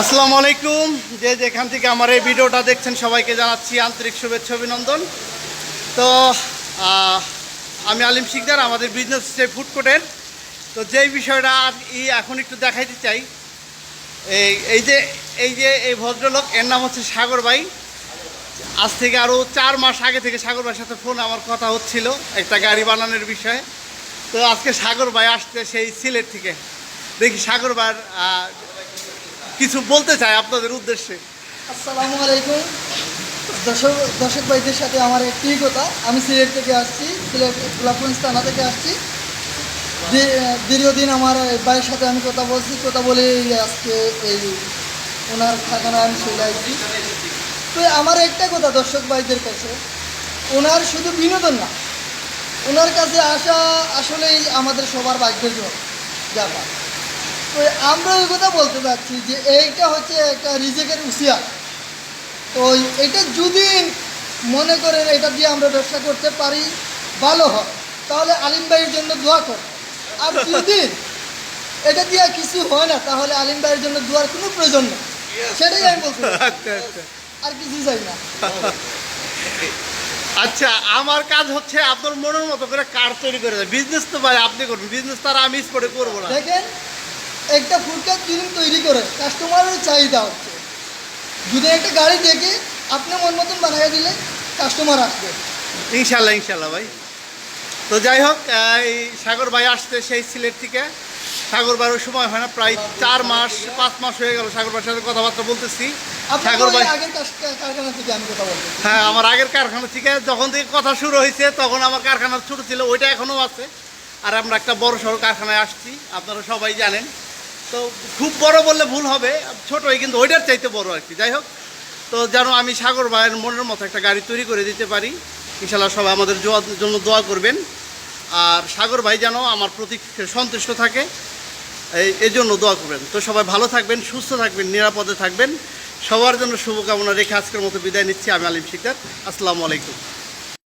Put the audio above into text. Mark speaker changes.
Speaker 1: আসসালামু আলাইকুম। যে যেখান থেকে আমার এই ভিডিওটা দেখছেন, সবাইকে জানাচ্ছি আন্তরিক শুভেচ্ছা, অভিনন্দন। তো আমি আলিম শিকদার, আমাদের বিজনেস ফুড কোর্টের তো যেই বিষয়টা এখন একটু দেখাইতে চাই, এই এই যে এই যে এই ভদ্রলোক, এর নাম হচ্ছে সাগর ভাই। আজ থেকে আরও চার মাস আগে থেকে সাগর ভাইয়ের সাথে ফোন আমার কথা হচ্ছিল, একটা গাড়ি বানানোর বিষয়ে। তো আজকে সাগর ভাই আসছে সেই সিলেট থেকে। দেখি সাগর ভাইয়ের কিছু বলতে চাই আপনাদের উদ্দেশ্যে।
Speaker 2: আসসালামু আলাইকুম। দর্শক দর্শক ভাইদের সাথে আমার একটি কথা আমি সিলেট থেকে আসছি, সিলেট গোলাপগঞ্জ থানা থেকে আসছি। দীর্ঘদিন আমার ভাইয়ের সাথে আমি কথা বলছি, কথা বলে আজকে এই ওনার কারখানা আমি চলে আসছি। তো আমার একটা কথা দর্শক ভাইদের কাছে, ওনার শুধু বিনোদন না, ওনার কাছে আসা আসলেই আমাদের সবার ভাগ্যের জন্য ব্যাপার। তো আমরা ওই কথা বলতে চাচ্ছি যে এইটা হচ্ছে একটা রিজেকের উসিয়া তো এটা যদি মনে করেন এটা দিয়ে আমরা ব্যবসা করতে পারি ভালো হয়। তাহলে আলিম ভাইয়ের জন্য দোয়া কর। আর যদি এটা দিয়ে কিছু হয় না তাহলে আলিম ভাইয়ের জন্য দোয়ার কোনো প্রয়োজন নেই। সেটাই আমি চাই।
Speaker 1: আচ্ছা আচ্ছা।
Speaker 2: আর কিছু চাই না।
Speaker 1: আচ্ছা আমার কাজ হচ্ছে আপনার মনের মতো করে কার তৈরি করে দেয়? বিজনেস তো ভাই আপনি করবেন। বিজনেস তারা আমি স্পটে করব না।
Speaker 2: দেখেন একটা ফুডকার্ট যদি তৈরি করে? কাস্টমারের চাহিদা হচ্ছে। যদি একটা গাড়ি দেখে আপনি মন মতন বানিয়ে দিলে কাস্টমার আসবে।
Speaker 1: ইনশাল্লাহ ইনশাল্লাহ ভাই। তো যাই হোক এই সাগর ভাই আসতে সেই সিলেট থেকে। সাগর ভাইয়ের সময় হয় না প্রায় চার মাস পাঁচ মাস হয়ে গেল সাগর ভাইয়ের সাথে কথাবার্তা বলতেছি। সাগর ভাই হ্যাঁ আমার আগের কারখানা থেকে যখন থেকে কথা শুরু হয়েছে তখন আমার কারখানা ছোটো ছিল ওইটা এখনও আছে। আর আমরা একটা বড় সড়ো কারখানায় আসছি আপনারা সবাই জানেন। তো খুব বড় বললে ভুল হবে, ছোটোই, কিন্তু ওইটার চাইতে বড় আর কি। যাই হোক, তো যেন আমি সাগর ভাইয়ের মনের মতো একটা গাড়ি তৈরি করে দিতে পারি। ইনশাল্লাহ সবাই আমাদের জন্য দোয়া করবেন। আর সাগর ভাই যেন আমার প্রতি সন্তুষ্ট থাকে, এই এই জন্য দোয়া করবেন। তো সবাই ভালো থাকবেন, সুস্থ থাকবেন, নিরাপদে থাকবেন। সবার জন্য শুভকামনা রেখে আজকের মতো বিদায় নিচ্ছি, আমি আলিম শিকদার। আসসালামু আলাইকুম।